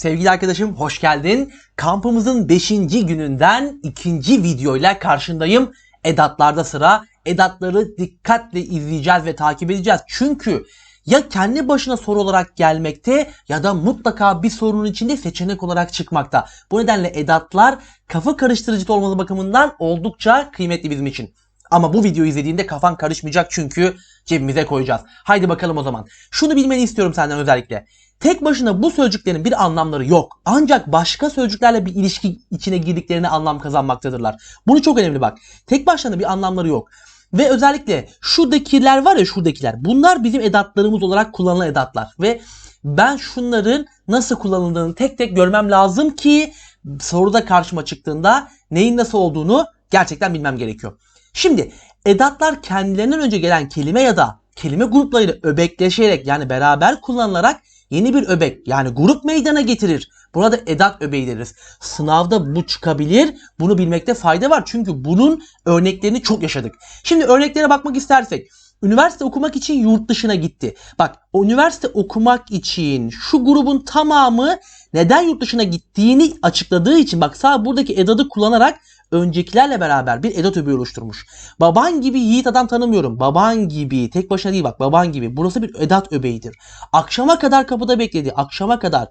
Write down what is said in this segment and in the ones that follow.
Sevgili arkadaşım hoş geldin. Kampımızın 5. gününden ikinci videoyla karşındayım. Edatlarda sıra. Edatları dikkatle izleyeceğiz ve takip edeceğiz. Çünkü ya kendi başına soru olarak gelmekte ya da mutlaka bir sorunun içinde seçenek olarak çıkmakta. Bu nedenle edatlar kafa karıştırıcı olması bakımından oldukça kıymetli bizim için. Ama bu videoyu izlediğinde kafan karışmayacak çünkü cebimize koyacağız. Haydi bakalım o zaman. Şunu bilmeni istiyorum senden özellikle. Tek başına bu sözcüklerin bir anlamları yok. Ancak başka sözcüklerle bir ilişki içine girdiklerine anlam kazanmaktadırlar. Bunu çok önemli bak. Tek başına bir anlamları yok. Ve özellikle şuradakiler var ya şuradakiler. Bunlar bizim edatlarımız olarak kullanılan edatlar. Ve ben şunların nasıl kullanıldığını tek tek görmem lazım ki soruda karşıma çıktığında neyin nasıl olduğunu gerçekten bilmem gerekiyor. Şimdi edatlar kendilerinden önce gelen kelime ya da kelime gruplarıyla öbekleşerek yani beraber kullanılarak yeni bir öbek yani grup meydana getirir. Buna da edat öbeği deriz. Sınavda bu çıkabilir. Bunu bilmekte fayda var. Çünkü bunun örneklerini çok yaşadık. Şimdi örneklere bakmak istersek. Üniversite okumak için yurt dışına gitti. Bak üniversite okumak için şu grubun tamamı neden yurt dışına gittiğini açıkladığı için bak sağ buradaki edadı kullanarak öncekilerle beraber bir öbeği oluşturmuş. Baban gibi yiğit adam tanımıyorum. Baban gibi tek başına değil bak baban gibi. Burası bir edat öbeğidir. Akşama kadar kapıda bekledi. Akşama kadar.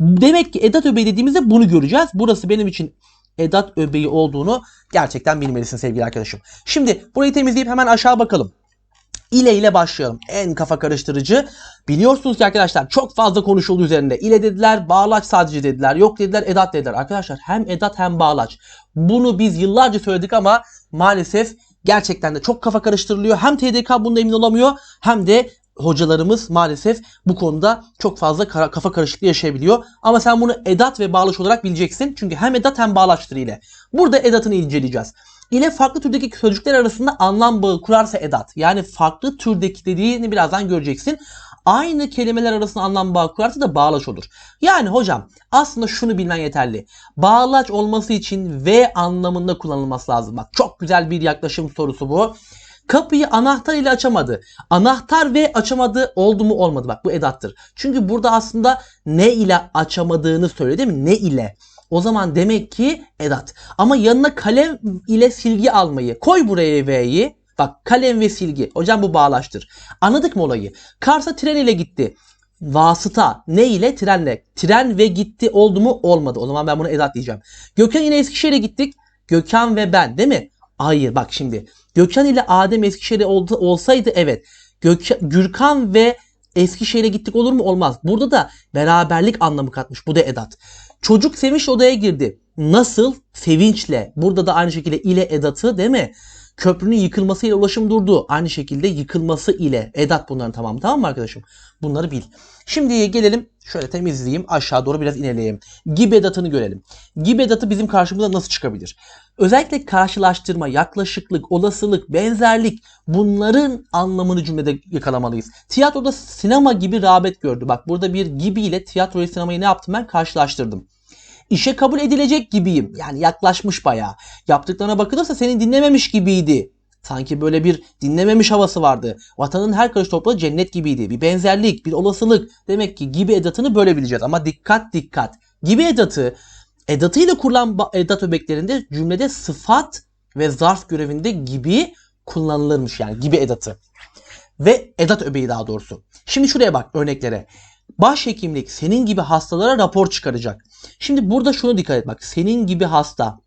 Demek ki edat öbeği dediğimizde bunu göreceğiz. Burası benim için edat öbeği olduğunu gerçekten bilmelisin sevgili arkadaşım. Şimdi burayı temizleyip hemen aşağı bakalım. İle ile başlayalım. En kafa karıştırıcı. Biliyorsunuz ki arkadaşlar çok fazla konuşuldu üzerinde. İle dediler, bağlaç sadece dediler. Yok dediler, edat dediler. Arkadaşlar hem edat hem bağlaç. Bunu biz yıllarca söyledik ama maalesef gerçekten de çok kafa karıştırılıyor. Hem TDK bunda emin olamıyor hem de hocalarımız maalesef bu konuda çok fazla kafa karışıklığı yaşayabiliyor. Ama sen bunu edat ve bağlaç olarak bileceksin. Çünkü hem edat hem bağlaçtır ile. Burada edatını inceleyeceğiz. İle farklı türdeki sözcükler arasında anlam bağı kurarsa edat. Yani farklı türdeki dediğini birazdan göreceksin. Aynı kelimeler arasında anlam bağı kurarsa da bağlaç olur. Yani hocam aslında şunu bilmen yeterli. Bağlaç olması için V anlamında kullanılması lazım. Bak çok güzel bir yaklaşım sorusu bu. Kapıyı anahtar ile açamadı. Anahtar ve açamadı oldu mu olmadı. Bak bu edattır. Çünkü burada aslında ne ile açamadığını söylüyor değil mi? Ne ile? O zaman demek ki edat. Ama yanına kalem ile silgi almayı koy buraya V'yi. Bak kalem ve silgi. Hocam bu bağlaştır. Anladık mı olayı? Kars'a tren ile gitti. Vasıta ne ile? Trenle. Tren ve gitti oldu mu? Olmadı. O zaman ben bunu edat diyeceğim. Gökhan yine Eskişehir'e gittik. Gökhan ve ben değil mi? Hayır bak şimdi. Gökhan ile Adem Eskişehir'e oldu, olsaydı evet. Gök, Gürkan ve Eskişehir'e gittik olur mu? Olmaz. Burada da beraberlik anlamı katmış. Bu da edat. Çocuk sevinç odaya girdi. Nasıl? Sevinçle. Burada da aynı şekilde ile edatı değil mi? Köprünün yıkılmasıyla ulaşım durdu. Aynı şekilde yıkılması ile edat bunların tamam tamam mı arkadaşım? Bunları bil. Şimdi gelelim şöyle temizleyeyim aşağı doğru biraz ineleyelim. Gibi edatını görelim. Gibi edatı bizim karşımıza nasıl çıkabilir? Özellikle karşılaştırma, yaklaşıklık, olasılık, benzerlik bunların anlamını cümlede yakalamalıyız. Tiyatroda sinema gibi rağbet gördü. Bak burada bir gibi ile tiyatro ve sinemayı ne yaptım ben? Karşılaştırdım. İşe kabul edilecek gibiyim. Yani yaklaşmış bayağı. Yaptıklarına bakılırsa seni dinlememiş gibiydi. Sanki böyle bir dinlememiş havası vardı. Vatanın her karış toprağı cennet gibiydi. Bir benzerlik, bir olasılık. Demek ki gibi edatını böyle bileceğiz. Ama dikkat dikkat. Gibi edatı edatıyla kurulan edat öbeklerinde cümlede sıfat ve zarf görevinde gibi kullanılırmış yani gibi edatı. Ve edat öbeği daha doğrusu. Şimdi şuraya bak örneklere. Başhekimlik senin gibi hastalara rapor çıkaracak. Şimdi burada şunu dikkat et bak. Senin gibi hasta.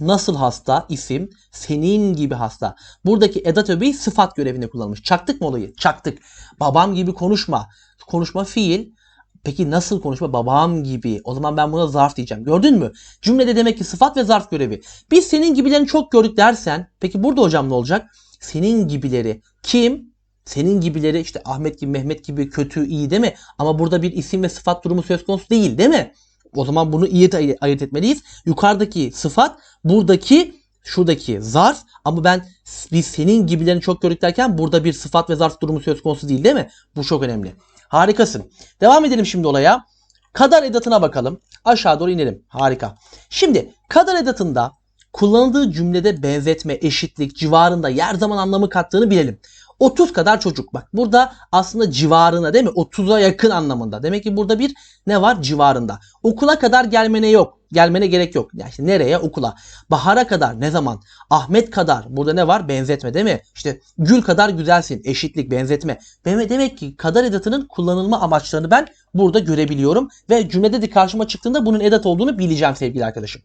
Nasıl hasta isim senin gibi hasta. Buradaki edat öbeği sıfat görevinde kullanılmış. Çaktık mı olayı? Çaktık. Babam gibi konuşma. Konuşma fiil. Peki nasıl konuşma? Babam gibi. O zaman ben buna zarf diyeceğim. Gördün mü? Cümlede demek ki sıfat ve zarf görevi. Biz senin gibilerini çok gördük dersen. Peki burada hocam ne olacak? Senin gibileri. Kim? Senin gibileri işte Ahmet gibi Mehmet gibi kötü iyi değil mi? Ama burada bir isim ve sıfat durumu söz konusu değil değil mi? O zaman bunu iyi de ayırt etmeliyiz. Yukarıdaki sıfat buradaki şuradaki zarf ama ben biz senin gibilerini çok gördük derken burada bir sıfat ve zarf durumu söz konusu değil değil mi? Bu çok önemli. Harikasın. Devam edelim şimdi olaya. Kadar edatına bakalım. Aşağı doğru inelim. Harika. Şimdi kadar edatında kullanıldığı cümlede benzetme, eşitlik, civarında yer zaman anlamı kattığını bilelim. 30 kadar çocuk. Bak burada aslında civarına değil mi? 30'a yakın anlamında. Demek ki burada bir ne var? Civarında. Okula kadar gelmene yok. Gelmene gerek yok. Yani işte nereye? Okula. Bahara kadar ne zaman? Ahmet kadar. Burada ne var? Benzetme değil mi? İşte gül kadar güzelsin. Eşitlik, benzetme. Demek ki kadar edatının kullanılma amaçlarını ben burada görebiliyorum. Ve cümlede de karşıma çıktığında bunun edat olduğunu bileceğim sevgili arkadaşım.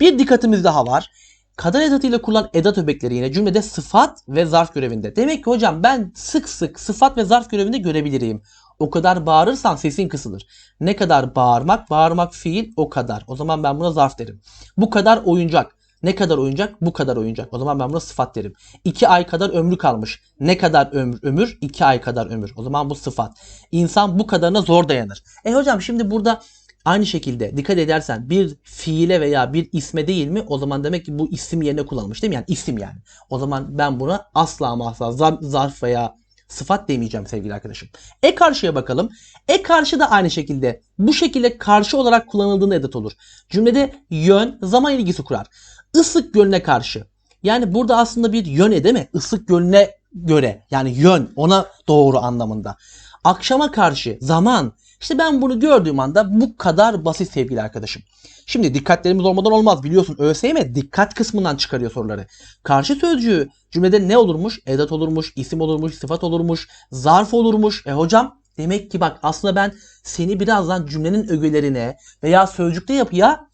Bir dikkatimiz daha var. Kadar edatıyla kurulan edat öbekleri yine cümlede sıfat ve zarf görevinde. Demek ki hocam ben sık sık sıfat ve zarf görevinde görebilirim. O kadar bağırırsan sesin kısılır. Ne kadar bağırmak? Bağırmak fiil o kadar. O zaman ben buna zarf derim. Bu kadar oyuncak. Ne kadar oyuncak? Bu kadar oyuncak. O zaman ben buna sıfat derim. 2 ay kadar ömrü kalmış. Ne kadar ömür? Ömür 2 ay kadar ömür. O zaman bu sıfat. İnsan bu kadarına zor dayanır. E hocam şimdi burada Aynı şekilde dikkat edersen bir fiile veya bir isme değil mi? O zaman demek ki bu isim yerine kullanılmış değil mi? Yani isim yani. O zaman ben buna asla ama asla zarf veya sıfat demeyeceğim sevgili arkadaşım. E karşıya bakalım. E karşı da aynı şekilde bu şekilde karşı olarak kullanıldığında edat olur. Cümlede yön zaman ilgisi kurar. Isık gölüne karşı. Yani burada aslında bir yöne değil mi? Isık gölüne göre yani yön ona doğru anlamında. Akşama karşı zaman işte ben bunu gördüğüm anda bu kadar basit sevgili arkadaşım. Şimdi dikkatlerimiz olmadan olmaz biliyorsun ÖSYM dikkat kısmından çıkarıyor soruları. Karşı sözcüğü cümlede ne olurmuş? Edat olurmuş, isim olurmuş, sıfat olurmuş, zarf olurmuş. E hocam demek ki bak aslında ben seni birazdan cümlenin ögelerine veya sözcükte yapıya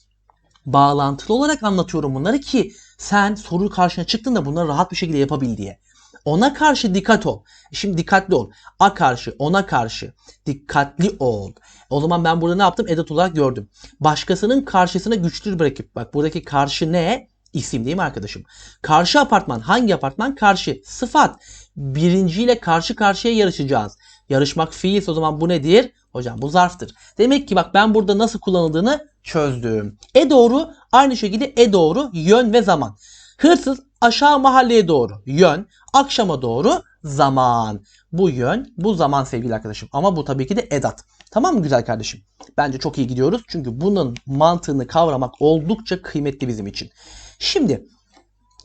bağlantılı olarak anlatıyorum bunları ki sen soru karşına çıktığında bunları rahat bir şekilde yapabil diye. Ona karşı dikkat ol. Şimdi dikkatli ol. A karşı, ona karşı dikkatli ol. O zaman ben burada ne yaptım? Edat olarak gördüm. Başkasının karşısına güçlü bırakıp bak buradaki karşı ne? İsim değil mi arkadaşım? Karşı apartman. Hangi apartman? Karşı. Sıfat. Birinciyle karşı karşıya yarışacağız. Yarışmak fiil o zaman bu nedir? Hocam bu zarftır. Demek ki bak ben burada nasıl kullanıldığını çözdüm. E doğru aynı şekilde e doğru yön ve zaman. Hırsız aşağı mahalleye doğru yön, akşama doğru zaman. Bu yön, bu zaman sevgili arkadaşım. Ama bu tabii ki de edat. Tamam mı güzel kardeşim? Bence çok iyi gidiyoruz. Çünkü bunun mantığını kavramak oldukça kıymetli bizim için. Şimdi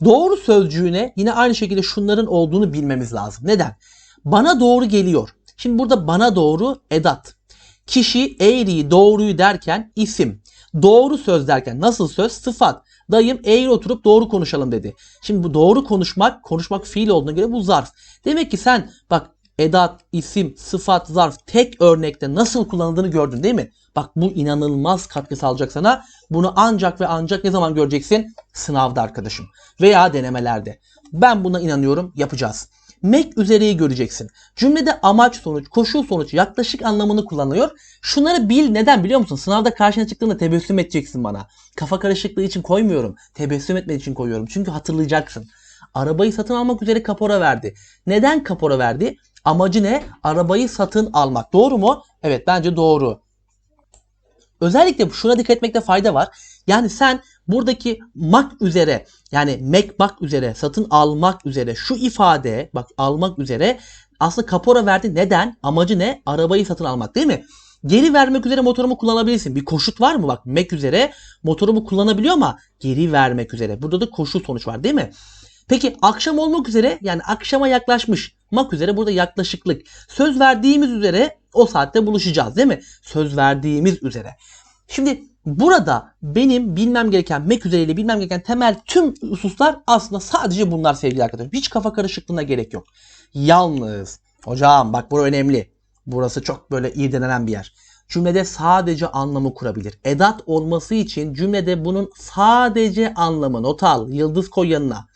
doğru sözcüğüne yine aynı şekilde şunların olduğunu bilmemiz lazım. Neden? Bana doğru geliyor. Şimdi burada bana doğru edat. Kişi eğriyi doğruyu derken isim. Doğru söz derken nasıl söz? Sıfat. Dayım eğri oturup doğru konuşalım dedi. Şimdi bu doğru konuşmak, konuşmak fiil olduğuna göre bu zarf. Demek ki sen bak edat, isim, sıfat, zarf tek örnekte nasıl kullanıldığını gördün değil mi? Bak bu inanılmaz katkı sağlayacak sana. Bunu ancak ve ancak ne zaman göreceksin? Sınavda arkadaşım. Veya denemelerde. Ben buna inanıyorum yapacağız. Mek üzereyi göreceksin. Cümlede amaç sonuç, koşul sonuç, yaklaşık anlamını kullanıyor. Şunları bil neden biliyor musun? Sınavda karşına çıktığında tebessüm edeceksin bana. Kafa karışıklığı için koymuyorum. Tebessüm etmek için koyuyorum. Çünkü hatırlayacaksın. Arabayı satın almak üzere kapora verdi. Neden kapora verdi? Amacı ne? Arabayı satın almak. Doğru mu? Evet bence doğru. Özellikle şuna dikkat etmekte fayda var. Yani sen buradaki mak üzere yani mek bak üzere satın almak üzere şu ifade bak almak üzere aslında kapora verdi. Neden? Amacı ne? Arabayı satın almak değil mi? Geri vermek üzere motorumu kullanabilirsin. Bir koşut var mı? Bak mek üzere motorumu kullanabiliyor ama geri vermek üzere. Burada da koşul sonuç var değil mi? Peki akşam olmak üzere yani akşama yaklaşmış. Mak üzere burada yaklaşıklık. Söz verdiğimiz üzere o saatte buluşacağız değil mi? Söz verdiğimiz üzere. Şimdi burada benim bilmem gereken mek üzeriyle bilmem gereken temel tüm hususlar aslında sadece bunlar sevgili arkadaşlar. Hiç kafa karışıklığına gerek yok. Yalnız hocam bak bu önemli. Burası çok böyle iyi bir yer. Cümlede sadece anlamı kurabilir. Edat olması için cümlede bunun sadece anlamı not al. Yıldız koy yanına.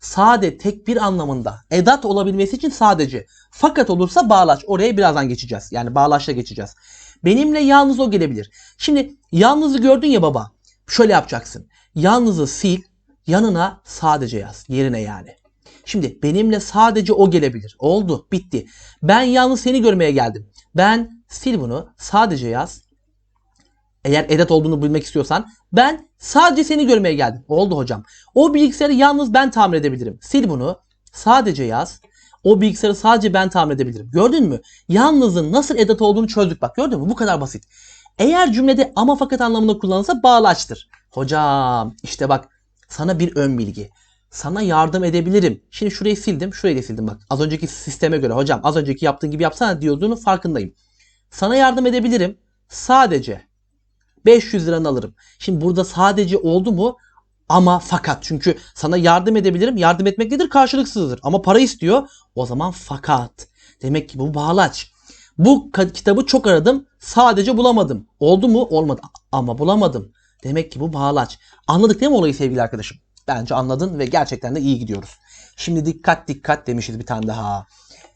Sade tek bir anlamında. Edat olabilmesi için sadece. Fakat olursa bağlaç. Oraya birazdan geçeceğiz. Yani bağlaçla geçeceğiz. Benimle yalnız o gelebilir. Şimdi yalnızı gördün ya baba. Şöyle yapacaksın. Yalnızı sil. Yanına sadece yaz. Yerine yani. Şimdi benimle sadece o gelebilir. Oldu. Bitti. Ben yalnız seni görmeye geldim. Ben sil bunu. Sadece yaz. Eğer edat olduğunu bilmek istiyorsan. Ben sadece seni görmeye geldim. Oldu hocam. O bilgisayarı yalnız ben tamir edebilirim. Sil bunu. Sadece yaz. O bilgisayarı sadece ben tamir edebilirim. Gördün mü? Yalnızın nasıl edat olduğunu çözdük bak. Gördün mü? Bu kadar basit. Eğer cümlede ama fakat anlamında kullanılsa bağlaçtır. Hocam işte bak sana bir ön bilgi. Sana yardım edebilirim. Şimdi şurayı sildim, şurayı da sildim bak. Az önceki sisteme göre hocam az önceki yaptığın gibi yapsana diyordun farkındayım. Sana yardım edebilirim. Sadece 500 liranı alırım. Şimdi burada sadece oldu mu? Ama fakat çünkü sana yardım edebilirim. Yardım etmek nedir? Karşılıksızdır. Ama para istiyor. O zaman fakat. Demek ki bu bağlaç. Bu kitabı çok aradım. Sadece bulamadım. Oldu mu? Olmadı. Ama bulamadım. Demek ki bu bağlaç. Anladık değil mi olayı sevgili arkadaşım? Bence anladın ve gerçekten de iyi gidiyoruz. Şimdi dikkat dikkat demişiz bir tane daha.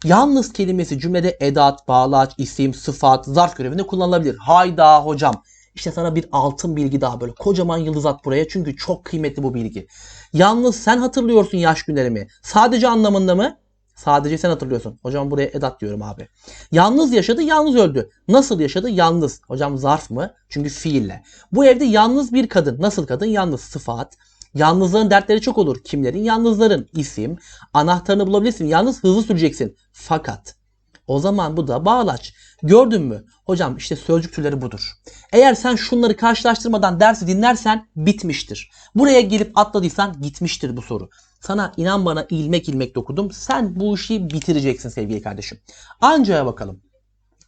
Yalnız kelimesi cümlede edat, bağlaç, isim, sıfat, zarf görevinde kullanılabilir. Hayda hocam. İşte sana bir altın bilgi daha böyle kocaman yıldız at buraya çünkü çok kıymetli bu bilgi. Yalnız sen hatırlıyorsun yaş günlerimi. Sadece anlamında mı? Sadece sen hatırlıyorsun. Hocam buraya edat diyorum abi. Yalnız yaşadı, yalnız öldü. Nasıl yaşadı? Yalnız. Hocam zarf mı? Çünkü fiille. Bu evde yalnız bir kadın. Nasıl kadın? Yalnız sıfat. Yalnızların dertleri çok olur. Kimlerin? Yalnızların. isim. Anahtarını bulabilirsin. Yalnız hızlı süreceksin. Fakat. O zaman bu da bağlaç. Gördün mü? Hocam işte sözcük türleri budur. Eğer sen şunları karşılaştırmadan dersi dinlersen bitmiştir. Buraya gelip atladıysan gitmiştir bu soru. Sana inan bana ilmek ilmek dokudum. Sen bu işi bitireceksin sevgili kardeşim. Anca'ya bakalım.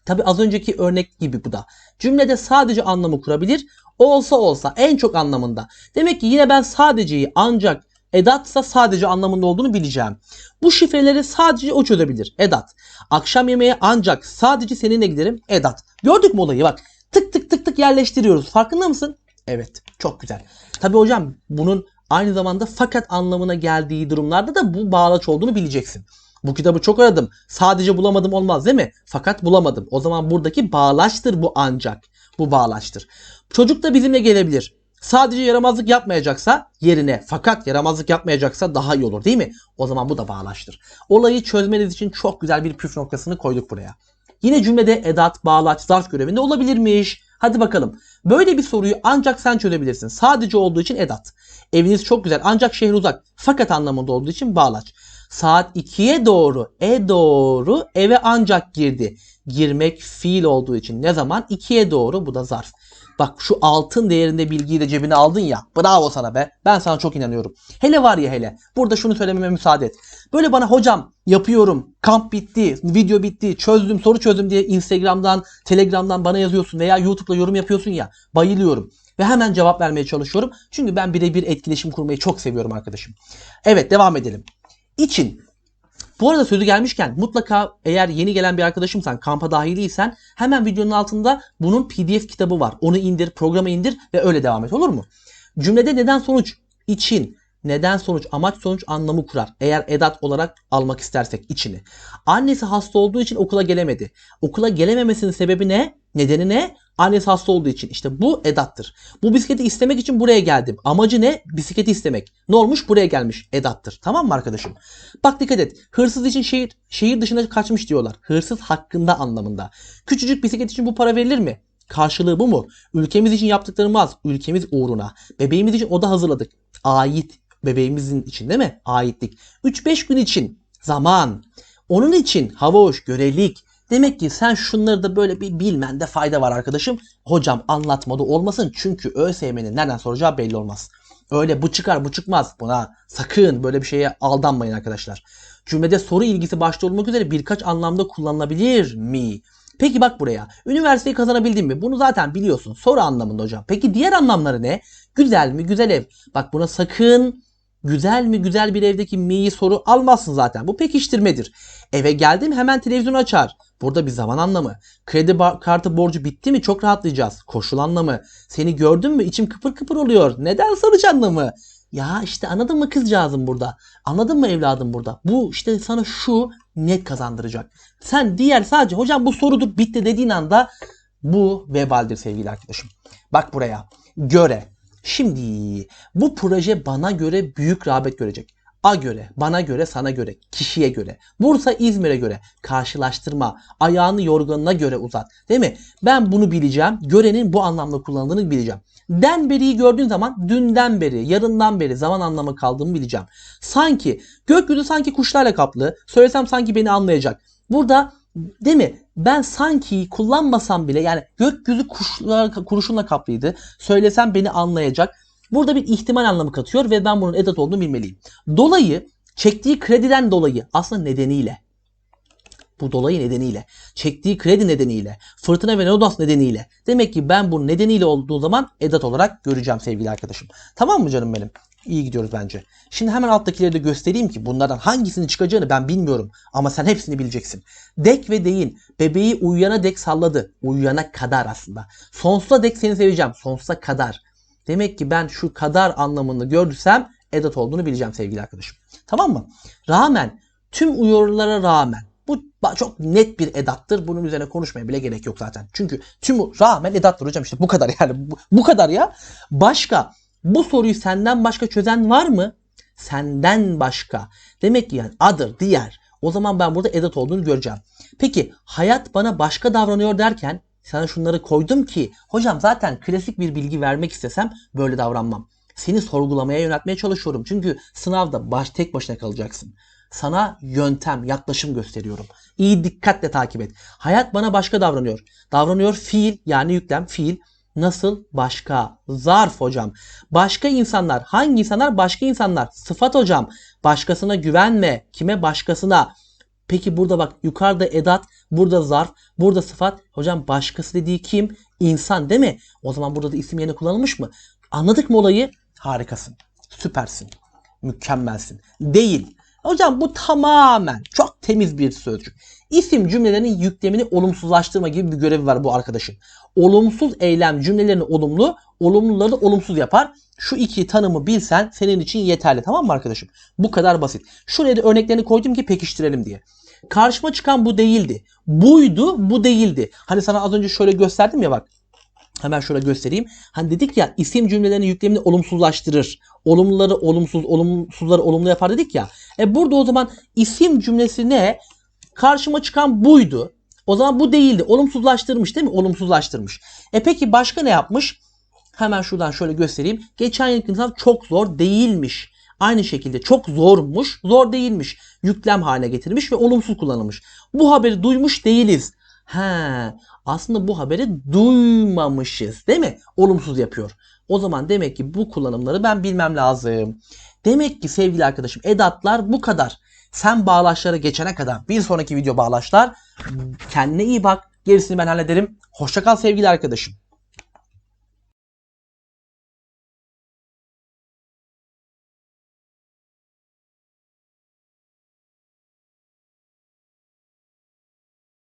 Tabi az önceki örnek gibi bu da. Cümlede sadece anlamı kurabilir. Olsa olsa en çok anlamında. Demek ki yine ben sadeceyi ancak edatsa sadece anlamında olduğunu bileceğim. Bu şifreleri sadece o çözebilir. Edat. Akşam yemeğe ancak sadece seninle giderim. Edat. Gördük mü olayı bak. Tık tık tık tık yerleştiriyoruz. Farkında mısın? Evet. Çok güzel. Tabi hocam bunun aynı zamanda fakat anlamına geldiği durumlarda da bu bağlaç olduğunu bileceksin. Bu kitabı çok aradım. Sadece bulamadım olmaz değil mi? Fakat bulamadım. O zaman buradaki bağlaçtır bu ancak. Bu bağlaçtır. Çocuk da bizimle gelebilir. Sadece yaramazlık yapmayacaksa yerine fakat yaramazlık yapmayacaksa daha iyi olur değil mi? O zaman bu da bağlaçtır. Olayı çözmeniz için çok güzel bir püf noktasını koyduk buraya. Yine cümlede edat, bağlaç, zarf görevinde olabilirmiş. Hadi bakalım. Böyle bir soruyu ancak sen çözebilirsin. Sadece olduğu için edat. Eviniz çok güzel ancak şehir uzak. Fakat anlamında olduğu için bağlaç. Saat 2'ye doğru, e doğru eve ancak girdi. Girmek fiil olduğu için ne zaman? 2'ye doğru bu da zarf. Bak şu altın değerinde bilgiyi de cebine aldın ya. Bravo sana be. Ben sana çok inanıyorum. Hele var ya hele. Burada şunu söylememe müsaade et. Böyle bana hocam yapıyorum. Kamp bitti. Video bitti. Çözdüm soru çözdüm diye Instagram'dan, Telegram'dan bana yazıyorsun veya YouTube'da yorum yapıyorsun ya. Bayılıyorum. Ve hemen cevap vermeye çalışıyorum. Çünkü ben birebir etkileşim kurmayı çok seviyorum arkadaşım. Evet devam edelim. İçin. Bu arada sözü gelmişken mutlaka eğer yeni gelen bir arkadaşımsan, kampa dahiliysen hemen videonun altında bunun PDF kitabı var. Onu indir, programa indir ve öyle devam et olur mu? Cümlede neden sonuç için neden sonuç amaç sonuç anlamı kurar. Eğer edat olarak almak istersek içini. Annesi hasta olduğu için okula gelemedi. Okula gelememesinin sebebi ne? Nedeni ne? Annesi hasta olduğu için. İşte bu edattır. Bu bisikleti istemek için buraya geldim. Amacı ne? Bisikleti istemek. Ne olmuş? Buraya gelmiş. Edattır. Tamam mı arkadaşım? Bak dikkat et. Hırsız için şehir, şehir dışına kaçmış diyorlar. Hırsız hakkında anlamında. Küçücük bisiklet için bu para verilir mi? Karşılığı bu mu? Ülkemiz için yaptıklarımız. Ülkemiz uğruna. Bebeğimiz için oda hazırladık. Ait. Bebeğimizin için değil mi? Aitlik. 3-5 gün için zaman. Onun için hava hoş, görelik. Demek ki sen şunları da böyle bir bilmende fayda var arkadaşım. Hocam anlatmadı olmasın çünkü ÖSYM'nin nereden soracağı belli olmaz. Öyle bu çıkar bu çıkmaz buna sakın böyle bir şeye aldanmayın arkadaşlar. Cümlede soru ilgisi başta olmak üzere birkaç anlamda kullanılabilir mi? Peki bak buraya. Üniversiteyi kazanabildin mi? Bunu zaten biliyorsun. Soru anlamında hocam. Peki diğer anlamları ne? Güzel mi? Güzel ev. Bak buna sakın güzel mi güzel bir evdeki mi'yi soru almazsın zaten. Bu pekiştirmedir. Eve geldim hemen televizyonu açar. Burada bir zaman anlamı. Kredi kartı borcu bitti mi çok rahatlayacağız. Koşul anlamı. Seni gördün mü içim kıpır kıpır oluyor. Neden sonuç anlamı? Ya işte anladın mı kızcağızım burada? Anladın mı evladım burada? Bu işte sana şu net kazandıracak. Sen diğer sadece hocam bu sorudur bitti dediğin anda bu vebaldir sevgili arkadaşım. Bak buraya. Göre. Şimdi bu proje bana göre büyük rağbet görecek. A göre, bana göre, sana göre, kişiye göre. Bursa İzmir'e göre. Karşılaştırma. Ayağını yorganına göre uzat. Değil mi? Ben bunu bileceğim. Görenin bu anlamda kullanıldığını bileceğim. Den beriyi gördüğün zaman dünden beri, yarından beri zaman anlamı kaldığımı bileceğim. Sanki, gökyüzü sanki kuşlarla kaplı. Söylesem sanki beni anlayacak. Burada değil mi? Ben sanki kullanmasam bile yani gökyüzü kuşlar, kuruşunla kaplıydı. Söylesem beni anlayacak. Burada bir ihtimal anlamı katıyor ve ben bunun edat olduğunu bilmeliyim. Dolayı çektiği krediden dolayı aslında nedeniyle bu dolayı nedeniyle, çektiği kredi nedeniyle, fırtına ve nodos nedeniyle. Demek ki ben bu nedeniyle olduğu zaman edat olarak göreceğim sevgili arkadaşım. Tamam mı canım benim? İyi gidiyoruz bence. Şimdi hemen alttakileri de göstereyim ki bunlardan hangisinin çıkacağını ben bilmiyorum. Ama sen hepsini bileceksin. Dek ve deyin. Bebeği uyuyana dek salladı. Uyuyana kadar aslında. Sonsuza dek seni seveceğim. Sonsuza kadar. Demek ki ben şu kadar anlamını gördüysem edat olduğunu bileceğim sevgili arkadaşım. Tamam mı? Rağmen tüm uyarılara rağmen bu çok net bir edattır. Bunun üzerine konuşmaya bile gerek yok zaten. Çünkü tüm rağmen edattır hocam işte bu kadar yani bu, bu kadar ya. Başka bu soruyu senden başka çözen var mı? Senden başka. Demek ki yani other, diğer. O zaman ben burada edat olduğunu göreceğim. Peki hayat bana başka davranıyor derken sana şunları koydum ki hocam zaten klasik bir bilgi vermek istesem böyle davranmam. Seni sorgulamaya yöneltmeye çalışıyorum. Çünkü sınavda baş tek başına kalacaksın. Sana yöntem, yaklaşım gösteriyorum. İyi dikkatle takip et. Hayat bana başka davranıyor. Davranıyor fiil yani yüklem fiil. Nasıl? Başka. Zarf hocam. Başka insanlar. Hangi insanlar? Başka insanlar. Sıfat hocam. Başkasına güvenme. Kime? Başkasına. Peki burada bak yukarıda edat, burada zarf, burada sıfat. Hocam başkası dediği kim? İnsan değil mi? O zaman burada da isim yerine kullanılmış mı? Anladık mı olayı? Harikasın. Süpersin. Mükemmelsin. Değil. Hocam bu tamamen çok temiz bir sözcük. İsim cümlelerinin yüklemini olumsuzlaştırma gibi bir görevi var bu arkadaşın. Olumsuz eylem cümlelerini olumlu, olumluları da olumsuz yapar. Şu iki tanımı bilsen senin için yeterli tamam mı arkadaşım? Bu kadar basit. Şuraya da örneklerini koydum ki pekiştirelim diye. Karşıma çıkan bu değildi. Buydu, bu değildi. Hani sana az önce şöyle gösterdim ya bak. Hemen şöyle göstereyim. Hani dedik ya isim cümlelerinin yüklemini olumsuzlaştırır. Olumluları olumsuz, olumsuzları olumlu yapar dedik ya. E burada o zaman isim cümlesi ne? Karşıma çıkan buydu. O zaman bu değildi. Olumsuzlaştırmış değil mi? Olumsuzlaştırmış. E peki başka ne yapmış? Hemen şuradan şöyle göstereyim. Geçen yılki sınav çok zor değilmiş. Aynı şekilde çok zormuş, zor değilmiş. Yüklem haline getirmiş ve olumsuz kullanılmış. Bu haberi duymuş değiliz. He, aslında bu haberi duymamışız değil mi? Olumsuz yapıyor. O zaman demek ki bu kullanımları ben bilmem lazım. Demek ki sevgili arkadaşım edatlar bu kadar. Sen bağlaçlara geçene kadar bir sonraki video bağlaçlar. Kendine iyi bak. Gerisini ben hallederim. Hoşçakal sevgili arkadaşım.